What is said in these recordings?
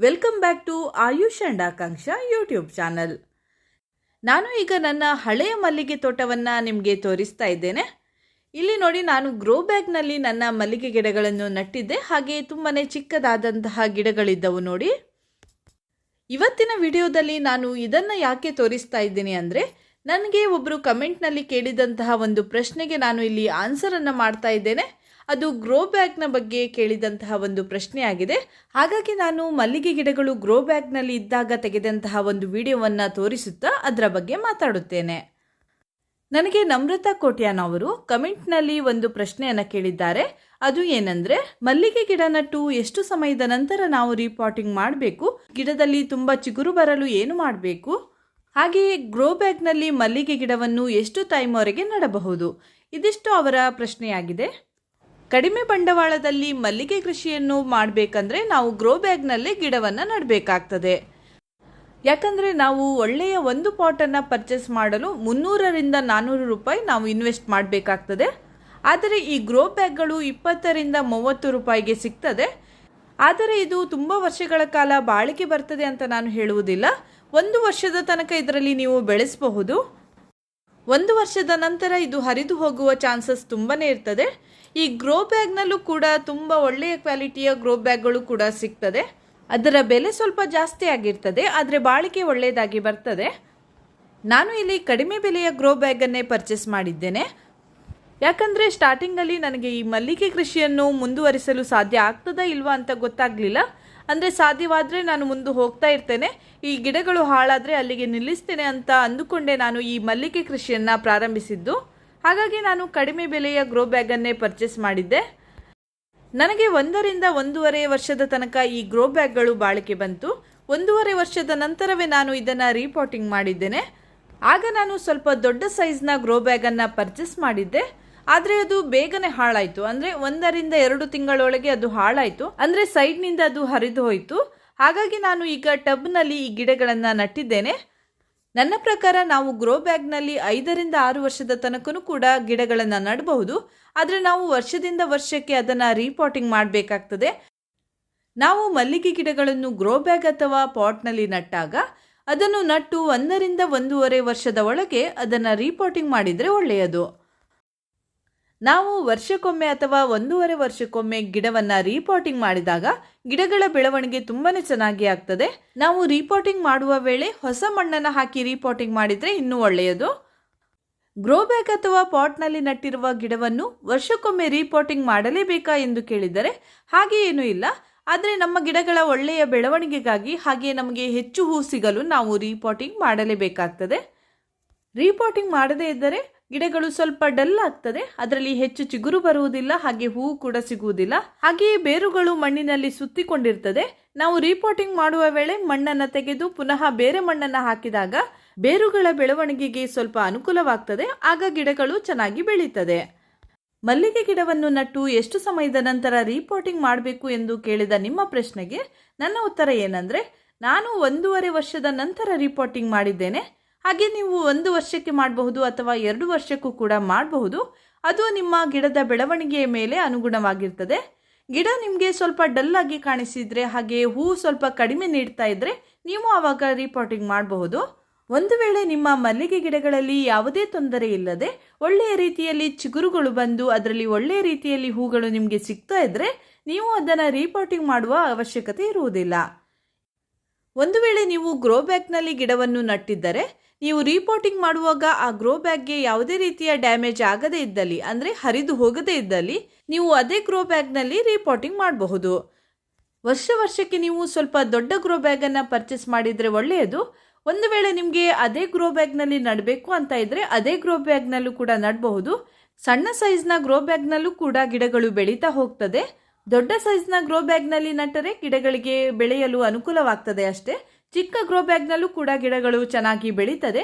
Welcome back to Ayush and Akanksha YouTube channel. ನಾನು ಈಗ ನನ್ನ ಹಳೆಯ ಮಲ್ಲಿಗೆ ತೋಟವನ್ನು ನಿಮಗೆ ತೋರಿಸ್ತಾ ಇದ್ದೇನೆ. ಇಲ್ಲಿ ನೋಡಿ, ನಾನು ಗ್ರೋ ಬ್ಯಾಗ್ನಲ್ಲಿ ನನ್ನ ಮಲ್ಲಿಗೆ ಗಿಡಗಳನ್ನು ನಟ್ಟಿದ್ದೆ. ಹಾಗೆ ತುಂಬಾ ಚಿಕ್ಕದಾದಂತಹ ಗಿಡಗಳಿದ್ದವು ನೋಡಿ. ಇವತ್ತಿನ ವಿಡಿಯೋದಲ್ಲಿ ನಾನು ಇದನ್ನು ಯಾಕೆ ತೋರಿಸ್ತಾ ಇದ್ದೀನಿ ಅಂದರೆ, ನನಗೆ ಒಬ್ಬರು ಕಮೆಂಟ್ನಲ್ಲಿ ಕೇಳಿದಂತಹ ಒಂದು ಪ್ರಶ್ನೆಗೆ ನಾನು ಇಲ್ಲಿ ಆನ್ಸರನ್ನು ಮಾಡ್ತಾ ಇದ್ದೇನೆ. ಅದು ಗ್ರೋ ಬ್ಯಾಗ್ನ ಬಗ್ಗೆ ಕೇಳಿದಂತಹ ಒಂದು ಪ್ರಶ್ನೆ ಆಗಿದೆ ಹಾಗಾಗಿ ನಾನು ಮಲ್ಲಿಗೆ ಗಿಡಗಳು ಗ್ರೋ ಬ್ಯಾಗ್ನಲ್ಲಿ ಇದ್ದಾಗ ತೆಗೆದಂತಹ ಒಂದು ವಿಡಿಯೋವನ್ನು ತೋರಿಸುತ್ತಾ ಅದರ ಬಗ್ಗೆ ಮಾತಾಡುತ್ತೇನೆ. ನನಗೆ ನಮ್ರತಾ ಕೋಟ್ಯಾನ್ ಅವರು ಕಮೆಂಟ್ನಲ್ಲಿ ಒಂದು ಪ್ರಶ್ನೆಯನ್ನು ಕೇಳಿದ್ದಾರೆ. ಅದು ಏನಂದ್ರೆ, ಮಲ್ಲಿಗೆ ಗಿಡ ನಟ್ಟು ಎಷ್ಟು ಸಮಯದ ನಂತರ ನಾವು ರೀಪಾಟಿಂಗ್ ಮಾಡಬೇಕು? ಗಿಡದಲ್ಲಿ ತುಂಬ ಚಿಗುರು ಬರಲು ಏನು ಮಾಡಬೇಕು? ಹಾಗೆಯೇ ಗ್ರೋ ಬ್ಯಾಗ್ನಲ್ಲಿ ಮಲ್ಲಿಗೆ ಗಿಡವನ್ನು ಎಷ್ಟು ಟೈಮ್ವರೆಗೆ ನಡಬಹುದು? ಇದಿಷ್ಟು ಅವರ ಪ್ರಶ್ನೆಯಾಗಿದೆ. ಕಡಿಮೆ ಬಂಡವಾಳದಲ್ಲಿ ಮಲ್ಲಿಗೆ ಕೃಷಿಯನ್ನು ಮಾಡಬೇಕಂದ್ರೆ ನಾವು ಗ್ರೋ ಬ್ಯಾಗ್ನಲ್ಲೇ ಗಿಡವನ್ನು ನೆಡಬೇಕಾಗ್ತದೆ. ಯಾಕಂದರೆ ನಾವು ಒಳ್ಳೆಯ ಒಂದು ಪಾಟನ್ನು ಪರ್ಚೇಸ್ ಮಾಡಲು ಮುನ್ನೂರರಿಂದ ನಾನ್ನೂರು ರೂಪಾಯಿ ನಾವು ಇನ್ವೆಸ್ಟ್ ಮಾಡಬೇಕಾಗ್ತದೆ. ಆದರೆ ಈ ಗ್ರೋ ಬ್ಯಾಗ್ಗಳು ಇಪ್ಪತ್ತರಿಂದ ಮೂವತ್ತು ರೂಪಾಯಿಗೆ ಸಿಗ್ತದೆ. ಆದರೆ ಇದು ತುಂಬ ವರ್ಷಗಳ ಕಾಲ ಬಾಳಿಕೆ ಬರ್ತದೆ ಅಂತ ನಾನು ಹೇಳುವುದಿಲ್ಲ. ಒಂದು ವರ್ಷದ ತನಕ ಇದರಲ್ಲಿ ನೀವು ಬೆಳೆಸಬಹುದು. ಒಂದು ವರ್ಷದ ನಂತರ ಇದು ಹರಿದು ಹೋಗುವ ಚಾನ್ಸಸ್ ತುಂಬನೇ ಇರ್ತದೆ. ಈ ಗ್ರೋ ಬ್ಯಾಗ್ನಲ್ಲೂ ಕೂಡ ತುಂಬ ಒಳ್ಳೆಯ ಕ್ವಾಲಿಟಿಯ ಗ್ರೋ ಬ್ಯಾಗ್ಗಳು ಕೂಡ ಸಿಗ್ತದೆ. ಅದರ ಬೆಲೆ ಸ್ವಲ್ಪ ಜಾಸ್ತಿ ಆಗಿರ್ತದೆ, ಆದರೆ ಬಾಳಿಕೆ ಒಳ್ಳೆಯದಾಗಿ ಬರ್ತದೆ. ನಾನು ಇಲ್ಲಿ ಕಡಿಮೆ ಬೆಲೆಯ ಗ್ರೋ ಬ್ಯಾಗನ್ನೇ ಪರ್ಚೇಸ್ ಮಾಡಿದ್ದೇನೆ. ಯಾಕಂದರೆ ಸ್ಟಾರ್ಟಿಂಗಲ್ಲಿ ನನಗೆ ಈ ಮಲ್ಲಿಗೆ ಕೃಷಿಯನ್ನು ಮುಂದುವರಿಸಲು ಸಾಧ್ಯ ಆಗ್ತದಾ ಇಲ್ವಾ ಅಂತ ಗೊತ್ತಾಗಲಿಲ್ಲ. ಅಂದರೆ ಸಾಧ್ಯವಾದರೆ ನಾನು ಮುಂದೆ ಹೋಗ್ತಾ ಇರ್ತೇನೆ. ಈ ಗಿಡಗಳು ಹಾಳಾದರೆ ಅಲ್ಲಿಗೆ ನಿಲ್ಲಿಸ್ತೇನೆ ಅಂತ ಅಂದುಕೊಂಡೆ ನಾನು ಈ ಮಲ್ಲಿಗೆ ಕೃಷಿಯನ್ನು ಪ್ರಾರಂಭಿಸಿದ್ದು. ಹಾಗಾಗಿ ನಾನು ಕಡಿಮೆ ಬೆಲೆಯ ಗ್ರೋ ಬ್ಯಾಗನ್ನೇ ಪರ್ಚೇಸ್ ಮಾಡಿದ್ದೆ. ನನಗೆ ಒಂದರಿಂದ ಒಂದೂವರೆ ವರ್ಷದ ತನಕ ಈ ಗ್ರೋ ಬ್ಯಾಗ್ಗಳು ಬಾಳಿಕೆ ಬಂತು. ಒಂದೂವರೆ ವರ್ಷದ ನಂತರವೇ ನಾನು ಇದನ್ನು ರೀಪಾಟಿಂಗ್ ಮಾಡಿದ್ದೇನೆ. ಆಗ ನಾನು ಸ್ವಲ್ಪ ದೊಡ್ಡ ಸೈಜ್ನ ಗ್ರೋ ಬ್ಯಾಗನ್ನು ಪರ್ಚೇಸ್ ಮಾಡಿದ್ದೆ. ಆದರೆ ಅದು ಬೇಗನೆ ಹಾಳಾಯಿತು. ಅಂದರೆ ಒಂದರಿಂದ ಎರಡು ತಿಂಗಳೊಳಗೆ ಅದು ಹಾಳಾಯಿತು. ಅಂದರೆ ಸೈಡ್ನಿಂದ ಅದು ಹರಿದು ಹೋಯಿತು. ಹಾಗಾಗಿ ನಾನು ಈಗ ಟಬ್ನಲ್ಲಿ ಈ ಗಿಡಗಳನ್ನು ನಟ್ಟಿದ್ದೇನೆ. ನನ್ನ ಪ್ರಕಾರ ನಾವು ಗ್ರೋ ಬ್ಯಾಗ್ನಲ್ಲಿ ಐದರಿಂದ ಆರು ವರ್ಷದ ತನಕನು ಕೂಡ ಗಿಡಗಳನ್ನು ನಡಬಹುದು. ಆದರೆ ನಾವು ವರ್ಷದಿಂದ ವರ್ಷಕ್ಕೆ ಅದನ್ನು ರೀಪಾಟಿಂಗ್ ಮಾಡಬೇಕಾಗ್ತದೆ. ನಾವು ಮಲ್ಲಿಗೆ ಗಿಡಗಳನ್ನು ಗ್ರೋ ಬ್ಯಾಗ್ ಅಥವಾ ಪಾಟ್ನಲ್ಲಿ ನಟ್ಟಾಗ ಅದನ್ನು ನಟ್ಟು ಒಂದರಿಂದ ಒಂದೂವರೆ ವರ್ಷದ ಒಳಗೆ ಅದನ್ನು ರೀಪಾಟಿಂಗ್ ಮಾಡಿದರೆ ಒಳ್ಳೆಯದು. ನಾವು ವರ್ಷಕ್ಕೊಮ್ಮೆ ಅಥವಾ ಒಂದೂವರೆ ವರ್ಷಕ್ಕೊಮ್ಮೆ ಗಿಡವನ್ನು ರೀಪಾಟಿಂಗ್ ಮಾಡಿದಾಗ ಗಿಡಗಳ ಬೆಳವಣಿಗೆ ತುಂಬಾನೇ ಚೆನ್ನಾಗಿ ಆಗ್ತದೆ. ನಾವು ರೀಪಾಟಿಂಗ್ ಮಾಡುವ ವೇಳೆ ಹೊಸ ಮಣ್ಣನ್ನು ಹಾಕಿ ರೀಪಾಟಿಂಗ್ ಮಾಡಿದರೆ ಇನ್ನೂ ಒಳ್ಳೆಯದು. ಗ್ರೋ ಬ್ಯಾಗ್ ಅಥವಾ ಪಾಟ್ನಲ್ಲಿ ನಟ್ಟಿರುವ ಗಿಡವನ್ನು ವರ್ಷಕ್ಕೊಮ್ಮೆ ರೀಪಾಟಿಂಗ್ ಮಾಡಲೇಬೇಕಾ ಎಂದು ಕೇಳಿದರೆ ಹಾಗೆ ಏನೂ ಇಲ್ಲ. ಆದರೆ ನಮ್ಮ ಗಿಡಗಳ ಒಳ್ಳೆಯ ಬೆಳವಣಿಗೆಗಾಗಿ ಹಾಗೆ ನಮಗೆ ಹೆಚ್ಚು ಹೂ ಸಿಗಲು ನಾವು ರೀಪಾಟಿಂಗ್ ಮಾಡಲೇಬೇಕಾಗ್ತದೆ. ರೀಪಾಟಿಂಗ್ ಮಾಡದೇ ಇದ್ದರೆ ಗಿಡಗಳು ಸ್ವಲ್ಪ ಡಲ್ ಆಗ್ತದೆ. ಅದರಲ್ಲಿ ಹೆಚ್ಚು ಚಿಗುರು ಬರುವುದಿಲ್ಲ, ಹಾಗೆ ಹೂವು ಕೂಡ ಸಿಗುವುದಿಲ್ಲ. ಹಾಗೆಯೇ ಬೇರುಗಳು ಮಣ್ಣಿನಲ್ಲಿ ಸುತ್ತಿಕೊಂಡಿರ್ತದೆ. ನಾವು ರಿಪೋರ್ಟಿಂಗ್ ಮಾಡುವ ವೇಳೆ ಮಣ್ಣನ್ನು ತೆಗೆದು ಪುನಃ ಬೇರೆ ಮಣ್ಣನ್ನು ಹಾಕಿದಾಗ ಬೇರುಗಳ ಬೆಳವಣಿಗೆಗೆ ಸ್ವಲ್ಪ ಅನುಕೂಲವಾಗ್ತದೆ. ಆಗ ಗಿಡಗಳು ಚೆನ್ನಾಗಿ ಬೆಳೀತದೆ. ಮಲ್ಲಿಗೆ ಗಿಡವನ್ನು ನಟ್ಟು ಎಷ್ಟು ಸಮಯದ ನಂತರ ರಿಪೋರ್ಟಿಂಗ್ ಮಾಡಬೇಕು ಎಂದು ಕೇಳಿದ ನಿಮ್ಮ ಪ್ರಶ್ನೆಗೆ ನನ್ನ ಉತ್ತರ ಏನಂದರೆ, ನಾನು ಒಂದೂವರೆ ವರ್ಷದ ನಂತರ ರಿಪೋರ್ಟಿಂಗ್ ಮಾಡಿದ್ದೇನೆ. ಹಾಗೆ ನೀವು ಒಂದು ವರ್ಷಕ್ಕೆ ಮಾಡಬಹುದು ಅಥವಾ ಎರಡು ವರ್ಷಕ್ಕೂ ಕೂಡ ಮಾಡಬಹುದು. ಅದು ನಿಮ್ಮ ಗಿಡದ ಬೆಳವಣಿಗೆಯ ಮೇಲೆ ಅನುಗುಣವಾಗಿರ್ತದೆ. ಗಿಡ ನಿಮಗೆ ಸ್ವಲ್ಪ ಡಲ್ಲಾಗಿ ಕಾಣಿಸಿದರೆ, ಹಾಗೆ ಹೂ ಸ್ವಲ್ಪ ಕಡಿಮೆ ನೀಡ್ತಾ ಇದ್ದರೆ ನೀವು ಆವಾಗ ರಿಪೋರ್ಟಿಂಗ್ ಮಾಡಬಹುದು. ಒಂದು ವೇಳೆ ನಿಮ್ಮ ಮಲ್ಲಿಗೆ ಗಿಡಗಳಲ್ಲಿ ಯಾವುದೇ ತೊಂದರೆ ಇಲ್ಲದೆ ಒಳ್ಳೆಯ ರೀತಿಯಲ್ಲಿ ಚಿಗುರುಗಳು ಬಂದು ಅದರಲ್ಲಿ ಒಳ್ಳೆಯ ರೀತಿಯಲ್ಲಿ ಹೂಗಳು ನಿಮಗೆ ಸಿಗ್ತಾ ಇದ್ದರೆ ನೀವು ಅದನ್ನು ರೀಪಾಟಿಂಗ್ ಮಾಡುವ ಅವಶ್ಯಕತೆ ಇರುವುದಿಲ್ಲ. ಒಂದು ವೇಳೆ ನೀವು ಗ್ರೋ ಬ್ಯಾಗ್ನಲ್ಲಿ ಗಿಡವನ್ನು ನಟ್ಟಿದ್ದರೆ ನೀವು ರೀಪೋರ್ಟಿಂಗ್ ಮಾಡುವಾಗ ಆ ಗ್ರೋ ಬ್ಯಾಗ್ಗೆ ಯಾವುದೇ ರೀತಿಯ ಡ್ಯಾಮೇಜ್ ಆಗದೇ ಇದ್ದಲ್ಲಿ, ಅಂದರೆ ಹರಿದು ಹೋಗದೇ ಇದ್ದಲ್ಲಿ, ನೀವು ಅದೇ ಗ್ರೋ ಬ್ಯಾಗ್ನಲ್ಲಿ ರೀಪೋರ್ಟಿಂಗ್ ಮಾಡಬಹುದು. ವರ್ಷ ವರ್ಷಕ್ಕೆ ನೀವು ಸ್ವಲ್ಪ ದೊಡ್ಡ ಗ್ರೋ ಬ್ಯಾಗನ್ನು ಪರ್ಚೇಸ್ ಮಾಡಿದರೆ ಒಳ್ಳೆಯದು. ಒಂದು ವೇಳೆ ನಿಮಗೆ ಅದೇ ಗ್ರೋ ಬ್ಯಾಗ್ನಲ್ಲಿ ನಡಬೇಕು ಅಂತ ಇದ್ದರೆ ಅದೇ ಗ್ರೋ ಬ್ಯಾಗ್ನಲ್ಲೂ ಕೂಡ ನಡಬಹುದು. ಸಣ್ಣ ಸೈಜ್ನ ಗ್ರೋ ಬ್ಯಾಗ್ನಲ್ಲೂ ಕೂಡ ಗಿಡಗಳು ಬೆಳೀತಾ ಹೋಗ್ತದೆ. ದೊಡ್ಡ ಸೈಜ್ನ ಗ್ರೋ ಬ್ಯಾಗ್ನಲ್ಲಿ ನಟ್ಟರೆ ಗಿಡಗಳಿಗೆ ಬೆಳೆಯಲು ಅನುಕೂಲವಾಗ್ತದೆ ಅಷ್ಟೇ. ಚಿಕ್ಕ ಗ್ರೋ ಬ್ಯಾಗ್ನಲ್ಲೂ ಕೂಡ ಗಿಡಗಳು ಚೆನ್ನಾಗಿ ಬೆಳೀತದೆ.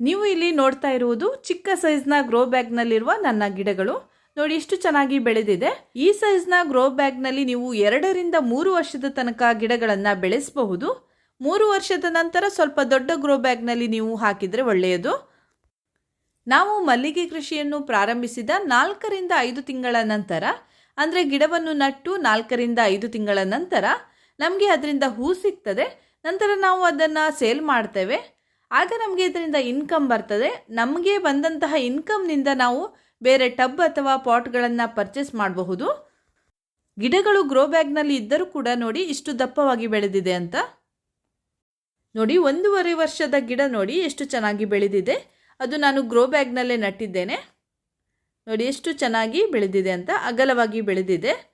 ನೀವು ಇಲ್ಲಿ ನೋಡ್ತಾ ಇರುವುದು ಚಿಕ್ಕ ಸೈಜ್ನ ಗ್ರೋ ಬ್ಯಾಗ್ನಲ್ಲಿರುವ ನನ್ನ ಗಿಡಗಳು. ನೋಡಿ, ಇಷ್ಟು ಚೆನ್ನಾಗಿ ಬೆಳೆದಿದೆ. ಈ ಸೈಜ್ನ ಗ್ರೋ ಬ್ಯಾಗ್ನಲ್ಲಿ ನೀವು ಎರಡರಿಂದ ಮೂರು ವರ್ಷದ ತನಕ ಗಿಡಗಳನ್ನು ಬೆಳೆಸಬಹುದು. ಮೂರು ವರ್ಷದ ನಂತರ ಸ್ವಲ್ಪ ದೊಡ್ಡ ಗ್ರೋ ಬ್ಯಾಗ್ನಲ್ಲಿ ನೀವು ಹಾಕಿದರೆ ಒಳ್ಳೆಯದು. ನಾವು ಮಲ್ಲಿಗೆ ಕೃಷಿಯನ್ನು ಪ್ರಾರಂಭಿಸಿದ ನಾಲ್ಕರಿಂದ ಐದು ತಿಂಗಳ ನಂತರ, ಅಂದರೆ ಗಿಡವನ್ನು ನಟ್ಟು ನಾಲ್ಕರಿಂದ ಐದು ತಿಂಗಳ ನಂತರ ನಮಗೆ ಅದರಿಂದ ಹೂ ಸಿಗ್ತದೆ. ನಂತರ ನಾವು ಅದನ್ನು ಸೇಲ್ ಮಾಡ್ತೇವೆ. ಆಗ ನಮಗೆ ಇದರಿಂದ ಇನ್ಕಮ್ ಬರ್ತದೆ. ನಮಗೆ ಬಂದಂತಹ ಇನ್ಕಮ್ನಿಂದ ನಾವು ಬೇರೆ ಟಬ್ ಅಥವಾ ಪಾಟ್ಗಳನ್ನು ಪರ್ಚೇಸ್ ಮಾಡಬಹುದು. ಗಿಡಗಳು ಗ್ರೋ ಬ್ಯಾಗ್ನಲ್ಲಿ ಇದ್ದರೂ ಕೂಡ ನೋಡಿ ಇಷ್ಟು ದಪ್ಪವಾಗಿ ಬೆಳೆದಿದೆ ಅಂತ. ನೋಡಿ, ಒಂದೂವರೆ ವರ್ಷದ ಗಿಡ ನೋಡಿ ಎಷ್ಟು ಚೆನ್ನಾಗಿ ಬೆಳೆದಿದೆ. ಅದು ನಾನು ಗ್ರೋ ಬ್ಯಾಗ್ನಲ್ಲೇ ನಟ್ಟಿದ್ದೇನೆ. ನೋಡಿ, ಎಷ್ಟು ಚೆನ್ನಾಗಿ ಬೆಳೆದಿದೆ ಅಂತ, ಅಗಲವಾಗಿ ಬೆಳೆದಿದೆ.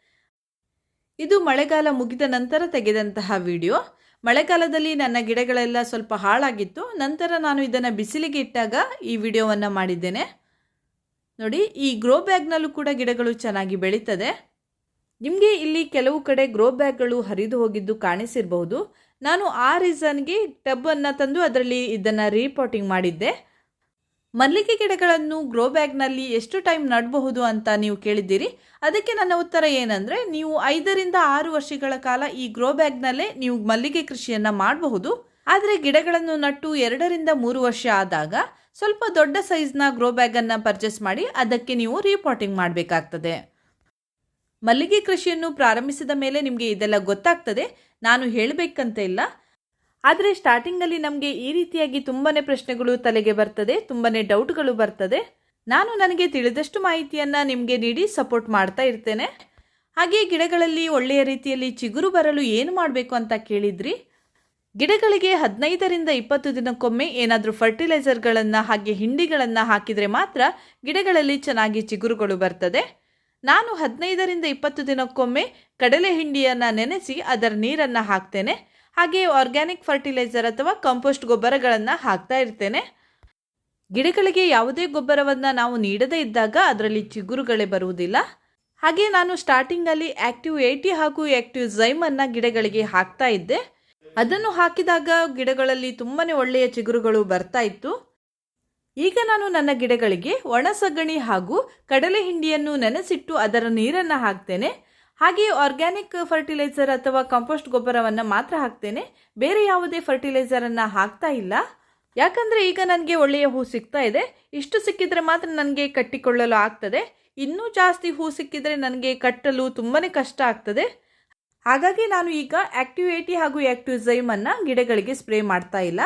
ಇದು ಮಳೆಗಾಲ ಮುಗಿದ ನಂತರ ತೆಗೆದಂತಹ ವಿಡಿಯೋ. ಮಳೆಗಾಲದಲ್ಲಿ ನನ್ನ ಗಿಡಗಳೆಲ್ಲ ಸ್ವಲ್ಪ ಹಾಳಾಗಿತ್ತು. ನಂತರ ನಾನು ಇದನ್ನು ಬಿಸಿಲಿಗೆ ಇಟ್ಟಾಗ ಈ ವಿಡಿಯೋವನ್ನು ಮಾಡಿದ್ದೇನೆ. ನೋಡಿ, ಈ ಗ್ರೋ ಬ್ಯಾಗ್ನಲ್ಲೂ ಕೂಡ ಗಿಡಗಳು ಚೆನ್ನಾಗಿ ಬೆಳೀತದೆ. ನಿಮಗೆ ಇಲ್ಲಿ ಕೆಲವು ಕಡೆ ಗ್ರೋ ಬ್ಯಾಗ್ಗಳು ಹರಿದು ಹೋಗಿದ್ದು ಕಾಣಿಸಿರಬಹುದು. ನಾನು ಆ ರೀಸನ್ಗೆ ಟಬ್ಬನ್ನು ತಂದು ಅದರಲ್ಲಿ ಇದನ್ನು ರೀಪಾಟಿಂಗ್ ಮಾಡಿದ್ದೆ. ಮಲ್ಲಿಗೆ ಗಿಡಗಳನ್ನು ಗ್ರೋ ಬ್ಯಾಗ್ನಲ್ಲಿ ಎಷ್ಟು ಟೈಮ್ ನಡಬಹುದು ಅಂತ ನೀವು ಕೇಳಿದ್ದೀರಿ. ಅದಕ್ಕೆ ನನ್ನ ಉತ್ತರ ಏನಂದರೆ, ನೀವು ಐದರಿಂದ ಆರು ವರ್ಷಗಳ ಕಾಲ ಈ ಗ್ರೋ ಬ್ಯಾಗ್ನಲ್ಲೇ ನೀವು ಮಲ್ಲಿಗೆ ಕೃಷಿಯನ್ನು ಮಾಡಬಹುದು. ಆದರೆ ಗಿಡಗಳನ್ನು ನಟ್ಟು ಎರಡರಿಂದ ಮೂರು ವರ್ಷ ಆದಾಗ ಸ್ವಲ್ಪ ದೊಡ್ಡ ಸೈಜ್ನ ಗ್ರೋ ಬ್ಯಾಗನ್ನು ಪರ್ಚೇಸ್ ಮಾಡಿ ಅದಕ್ಕೆ ನೀವು ರೀಪಾಟಿಂಗ್ ಮಾಡಬೇಕಾಗ್ತದೆ. ಮಲ್ಲಿಗೆ ಕೃಷಿಯನ್ನು ಪ್ರಾರಂಭಿಸಿದ ಮೇಲೆ ನಿಮಗೆ ಇದೆಲ್ಲ ಗೊತ್ತಾಗ್ತದೆ. ನಾನು ಹೇಳಬೇಕಂತ ಇಲ್ಲ. ಆದರೆ ಸ್ಟಾರ್ಟಿಂಗಲ್ಲಿ ನಮಗೆ ಈ ರೀತಿಯಾಗಿ ತುಂಬಾ ಪ್ರಶ್ನೆಗಳು ತಲೆಗೆ ಬರ್ತದೆ ತುಂಬಾ ಡೌಟ್ಗಳು ಬರ್ತದೆ. ನಾನು ನನಗೆ ತಿಳಿದಷ್ಟು ಮಾಹಿತಿಯನ್ನು ನಿಮಗೆ ನೀಡಿ ಸಪೋರ್ಟ್ ಮಾಡ್ತಾ ಇರ್ತೇನೆ. ಹಾಗೆ ಗಿಡಗಳಲ್ಲಿ ಒಳ್ಳೆಯ ರೀತಿಯಲ್ಲಿ ಚಿಗುರು ಬರಲು ಏನು ಮಾಡಬೇಕು ಅಂತ ಕೇಳಿದ್ರಿ? ಗಿಡಗಳಿಗೆ ಹದಿನೈದರಿಂದ ಇಪ್ಪತ್ತು ದಿನಕ್ಕೊಮ್ಮೆ ಏನಾದರೂ ಫರ್ಟಿಲೈಸರ್ಗಳನ್ನು ಹಾಗೆ ಹಿಂಡಿಗಳನ್ನು ಹಾಕಿದರೆ ಮಾತ್ರ ಗಿಡಗಳಲ್ಲಿ ಚೆನ್ನಾಗಿ ಚಿಗುರುಗಳು ಬರ್ತದೆ. ನಾನು ಹದಿನೈದರಿಂದ ಇಪ್ಪತ್ತು ದಿನಕ್ಕೊಮ್ಮೆ ಕಡಲೆ ಹಿಂಡಿಯನ್ನು ನೆನೆಸಿ ಅದರ ನೀರನ್ನು ಹಾಕ್ತೇನೆ. ಹಾಗೆ ಆರ್ಗ್ಯಾನಿಕ್ ಫರ್ಟಿಲೈಸರ್ ಅಥವಾ ಕಂಪೋಸ್ಟ್ ಗೊಬ್ಬರಗಳನ್ನು ಹಾಕ್ತಾ ಇರ್ತೇನೆ. ಗಿಡಗಳಿಗೆ ಯಾವುದೇ ಗೊಬ್ಬರವನ್ನು ನಾವು ನೀಡದೇ ಇದ್ದಾಗ ಅದರಲ್ಲಿ ಚಿಗುರುಗಳೇ ಬರುವುದಿಲ್ಲ. ಹಾಗೆ ನಾನು ಸ್ಟಾರ್ಟಿಂಗಲ್ಲಿ ಆ್ಯಕ್ಟಿವ್ ಏಯ್ಟಿ ಹಾಗೂ ಆ್ಯಕ್ಟಿವ್ ಝೈಮನ್ನು ಗಿಡಗಳಿಗೆ ಹಾಕ್ತಾ ಇದ್ದೆ. ಅದನ್ನು ಹಾಕಿದಾಗ ಗಿಡಗಳಲ್ಲಿ ತುಂಬಾ ಒಳ್ಳೆಯ ಚಿಗುರುಗಳು ಬರ್ತಾ ಇತ್ತು. ಈಗ ನಾನು ನನ್ನ ಗಿಡಗಳಿಗೆ ಒಣ ಸಗಣಿ ಹಾಗೂ ಕಡಲೆ ಹಿಂಡಿಯನ್ನು ನೆನೆಸಿಟ್ಟು ಅದರ ನೀರನ್ನು ಹಾಕ್ತೇನೆ. ಹಾಗೆ ಆರ್ಗ್ಯಾನಿಕ್ ಫರ್ಟಿಲೈಸರ್ ಅಥವಾ ಕಾಂಪೋಸ್ಟ್ ಗೊಬ್ಬರವನ್ನು ಮಾತ್ರ ಹಾಕ್ತೇನೆ. ಬೇರೆ ಯಾವುದೇ ಫರ್ಟಿಲೈಸರನ್ನು ಹಾಕ್ತಾ ಇಲ್ಲ. ಯಾಕಂದರೆ ಈಗ ನನಗೆ ಒಳ್ಳೆಯ ಹೂ ಸಿಗ್ತಾ ಇದೆ. ಇಷ್ಟು ಸಿಕ್ಕಿದ್ರೆ ಮಾತ್ರ ನನಗೆ ಕಟ್ಟಿಕೊಳ್ಳಲು ಆಗ್ತದೆ. ಇನ್ನೂ ಜಾಸ್ತಿ ಹೂ ಸಿಕ್ಕಿದರೆ ನನಗೆ ಕಟ್ಟಲು ತುಂಬಾ ಕಷ್ಟ ಆಗ್ತದೆ. ಹಾಗಾಗಿ ನಾನು ಈಗ ಆ್ಯಕ್ಟಿವೇಟಿ ಹಾಗೂ ಆ್ಯಕ್ಟಿವ್ ಅನ್ನು ಗಿಡಗಳಿಗೆ ಸ್ಪ್ರೇ ಮಾಡ್ತಾ ಇಲ್ಲ.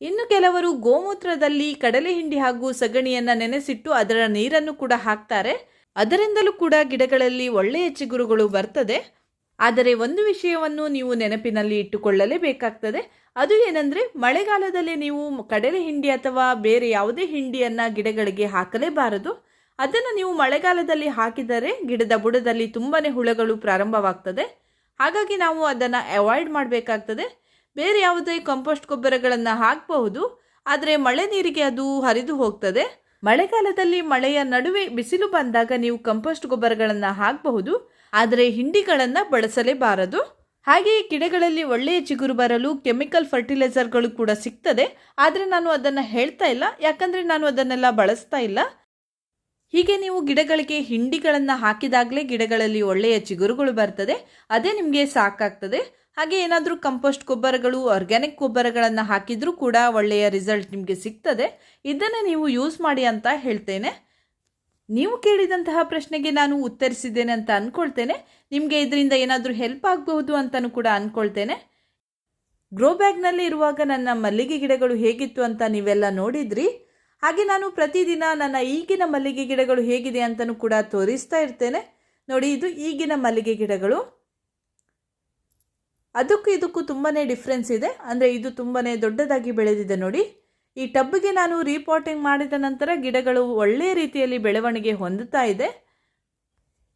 ಇನ್ನು ಕೆಲವರು ಗೋಮೂತ್ರದಲ್ಲಿ ಕಡಲೆ ಹಿಂಡಿ ಹಾಗೂ ಸಗಣಿಯನ್ನು ನೆನೆಸಿಟ್ಟು ಅದರ ನೀರನ್ನು ಕೂಡ ಹಾಕ್ತಾರೆ. ಅದರಿಂದಲೂ ಕೂಡ ಗಿಡಗಳಲ್ಲಿ ಒಳ್ಳೆಯ ಚಿಗುರುಗಳು ಬರ್ತದೆ. ಆದರೆ ಒಂದು ವಿಷಯವನ್ನು ನೀವು ನೆನಪಿನಲ್ಲಿ ಇಟ್ಟುಕೊಳ್ಳಲೇಬೇಕಾಗ್ತದೆ. ಅದು ಏನಂದರೆ, ಮಳೆಗಾಲದಲ್ಲಿ ನೀವು ಕಡಲೆ ಹಿಂಡಿ ಅಥವಾ ಬೇರೆ ಯಾವುದೇ ಹಿಂಡಿಯನ್ನು ಗಿಡಗಳಿಗೆ ಹಾಕಲೇಬಾರದು. ಅದನ್ನು ನೀವು ಮಳೆಗಾಲದಲ್ಲಿ ಹಾಕಿದರೆ ಗಿಡದ ಬುಡದಲ್ಲಿ ತುಂಬಾ ಹುಳಗಳು ಪ್ರಾರಂಭವಾಗ್ತದೆ. ಹಾಗಾಗಿ ನಾವು ಅದನ್ನು ಅವಾಯ್ಡ್ ಮಾಡಬೇಕಾಗ್ತದೆ. ಬೇರೆ ಯಾವುದೇ ಕಂಪೋಸ್ಟ್ ಗೊಬ್ಬರಗಳನ್ನು ಹಾಕಬಹುದು. ಆದರೆ ಮಳೆ ನೀರಿಗೆ ಅದು ಹರಿದು ಹೋಗ್ತದೆ. ಮಳೆಗಾಲದಲ್ಲಿ ಮಳೆಯ ನಡುವೆ ಬಿಸಿಲು ಬಂದಾಗ ನೀವು ಕಂಪೋಸ್ಟ್ ಗೊಬ್ಬರಗಳನ್ನು ಹಾಕಬಹುದು, ಆದರೆ ಹಿಂಡಿಗಳನ್ನು ಬಳಸಲೇಬಾರದು. ಹಾಗೆಯೇ ಗಿಡಗಳಲ್ಲಿ ಒಳ್ಳೆಯ ಚಿಗುರು ಬರಲು ಕೆಮಿಕಲ್ ಫರ್ಟಿಲೈಸರ್ಗಳು ಕೂಡ ಸಿಗ್ತದೆ, ಆದರೆ ನಾನು ಅದನ್ನು ಹೇಳ್ತಾ ಇಲ್ಲ. ಯಾಕಂದರೆ ನಾನು ಅದನ್ನೆಲ್ಲ ಬಳಸ್ತಾ ಇಲ್ಲ. ಹೀಗೆ ನೀವು ಗಿಡಗಳಿಗೆ ಹಿಂಡಿಗಳನ್ನು ಹಾಕಿದಾಗಲೇ ಗಿಡಗಳಲ್ಲಿ ಒಳ್ಳೆಯ ಚಿಗುರುಗಳು ಬರ್ತದೆ, ಅದೇ ನಿಮಗೆ ಸಾಕಾಗ್ತದೆ. ಹಾಗೆ ಏನಾದರೂ ಕಂಪೋಸ್ಟ್ ಗೊಬ್ಬರಗಳು ಆರ್ಗ್ಯಾನಿಕ್ ಗೊಬ್ಬರಗಳನ್ನು ಹಾಕಿದರೂ ಕೂಡ ಒಳ್ಳೆಯ ರಿಸಲ್ಟ್ ನಿಮಗೆ ಸಿಗ್ತದೆ. ಇದನ್ನು ನೀವು ಯೂಸ್ ಮಾಡಿ ಅಂತ ಹೇಳ್ತೇನೆ. ನೀವು ಕೇಳಿದಂತಹ ಪ್ರಶ್ನೆಗೆ ನಾನು ಉತ್ತರಿಸಿದ್ದೇನೆ ಅಂತ ಅಂದ್ಕೊಳ್ತೇನೆ ನಿಮಗೆ ಇದರಿಂದ ಏನಾದರೂ ಹೆಲ್ಪ್ ಆಗಬಹುದು ಅಂತಲೂ ಕೂಡ ಅಂದ್ಕೊಳ್ತೇನೆ ಗ್ರೋ ಬ್ಯಾಗ್ನಲ್ಲಿ ಇರುವಾಗ ನನ್ನ ಮಲ್ಲಿಗೆ ಗಿಡಗಳು ಹೇಗಿತ್ತು ಅಂತ ನೀವೆಲ್ಲ ನೋಡಿದ್ರಿ. ಹಾಗೆ ನಾನು ಪ್ರತಿದಿನ ನನ್ನ ಈಗಿನ ಮಲ್ಲಿಗೆ ಗಿಡಗಳು ಹೇಗಿದೆ ಅಂತಲೂ ಕೂಡ ತೋರಿಸ್ತಾ ಇರ್ತೇನೆ. ನೋಡಿ, ಇದು ಈಗಿನ ಮಲ್ಲಿಗೆ ಗಿಡಗಳು. ಅದಕ್ಕೂ ಇದಕ್ಕೂ ತುಂಬಾ ಡಿಫ್ರೆನ್ಸ್ ಇದೆ. ಅಂದರೆ ಇದು ತುಂಬಾ ದೊಡ್ಡದಾಗಿ ಬೆಳೆದಿದೆ ನೋಡಿ. ಈ ಟಬ್ಗೆ ನಾನು ರೀಪಾಟಿಂಗ್ ಮಾಡಿದ ನಂತರ ಗಿಡಗಳು ಒಳ್ಳೆಯ ರೀತಿಯಲ್ಲಿ ಬೆಳವಣಿಗೆ ಹೊಂದುತ್ತಾ ಇದೆ.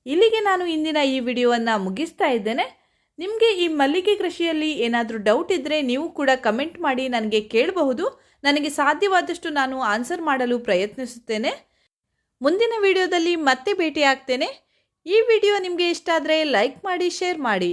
ಇಲ್ಲಿಗೆ ನಾನು ಇಂದಿನ ಈ ವಿಡಿಯೋವನ್ನು ಮುಗಿಸ್ತಾ ಇದ್ದೇನೆ. ನಿಮಗೆ ಈ ಮಲ್ಲಿಗೆ ಕೃಷಿಯಲ್ಲಿ ಏನಾದರೂ ಡೌಟ್ ಇದ್ದರೆ ನೀವು ಕೂಡ ಕಮೆಂಟ್ ಮಾಡಿ ನನಗೆ ಕೇಳಬಹುದು. ನನಗೆ ಸಾಧ್ಯವಾದಷ್ಟು ನಾನು ಆನ್ಸರ್ ಮಾಡಲು ಪ್ರಯತ್ನಿಸುತ್ತೇನೆ. ಮುಂದಿನ ವಿಡಿಯೋದಲ್ಲಿ ಮತ್ತೆ ಭೇಟಿ ಆಗ್ತೇನೆ ಈ ವಿಡಿಯೋ ನಿಮಗೆ ಇಷ್ಟ ಆದರೆ ಲೈಕ್ ಮಾಡಿ ಶೇರ್ ಮಾಡಿ.